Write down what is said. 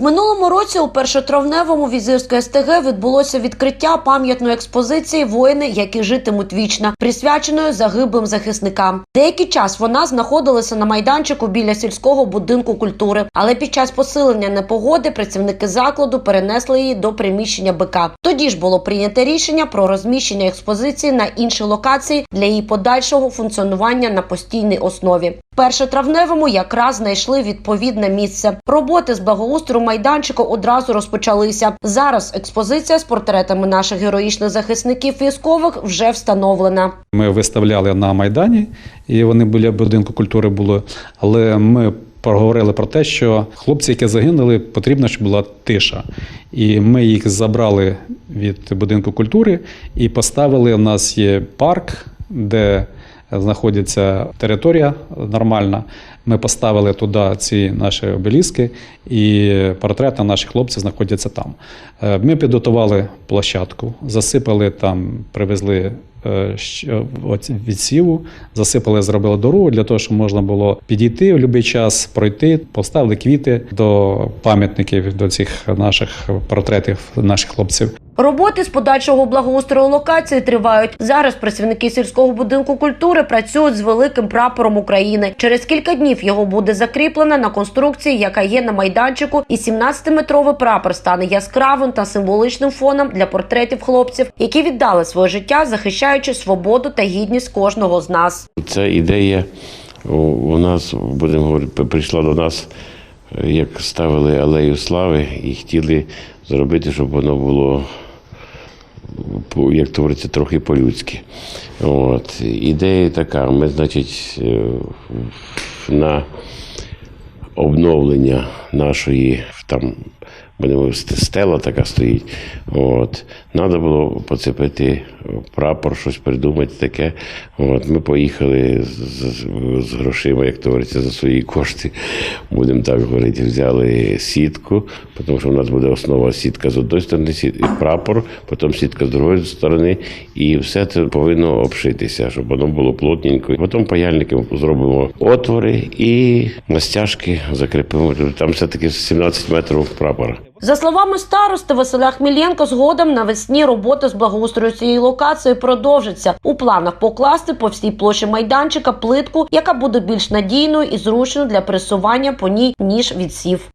Минулому році у першотравневому візирської СТГ відбулося відкриття пам'ятної експозиції Воїни, які житимуть вічно, присвяченої загиблим захисникам. Деякий час вона знаходилася на майданчику біля сільського будинку культури, але під час посилення непогоди працівники закладу перенесли її до приміщення БК. Тоді ж було прийнято рішення про розміщення експозиції на інші локації для її подальшого функціонування на постійній основі. В першотравневому якраз знайшли відповідне місце. Роботи з благоустрою майданчику одразу розпочалися. Зараз експозиція з портретами наших героїчних захисників військових вже встановлена. Ми виставляли на Майдані, і вони біля будинку культури були. Але ми поговорили про те, що хлопці, які загинули, потрібно, щоб була тиша. І ми їх забрали від будинку культури і поставили. У нас є парк, де знаходиться територія нормальна. Ми поставили туди ці наші обеліски, і портрети наших хлопців знаходяться там. Е, Ми підготували площадку, засипали там, привезли е, от відсіву, засипали, зробили дорогу для того, щоб можна було підійти в будь-який час, пройти, поставили квіти до пам'ятників, до цих наших портретів наших хлопців. Роботи з подальшого благоустрою локації тривають. Зараз працівники сільського будинку культури працюють з великим прапором України. Через кілька днів його буде закріплено на конструкції, яка є на майданчику, і 17-метровий прапор стане яскравим та символичним фоном для портретів хлопців, які віддали своє життя, захищаючи свободу та гідність кожного з нас. Ця ідея у, нас, будемо говорити, прийшла до нас, е, як ставили алею слави і хотіли зробити, щоб воно було, як то говориться, трохи по-людськи. От. Ідея така. Ми, значить, е, на обновлення нашої там. Будемо стела така стоїть. От. Треба було поцепити прапор, щось придумати таке. От. Ми поїхали з, з, грошима, як то говориться, за свої кошти. Будемо так говорити, взяли сітку, тому що в нас буде основа сітка з однієї сторони, і прапор, потім сітка з другої сторони, і все це повинно обшитися, щоб воно було плотненько. Потім паяльником зробимо отвори і на стяжки закріпимо. Там все-таки 17 метрів прапора. За словами старости Василя Хмілєнко, згодом навесні роботи з благоустрою цієї локації продовжаться. У планах покласти по всій площі майданчика плитку, яка буде більш надійною і зручною для пересування по ній ніж відсів.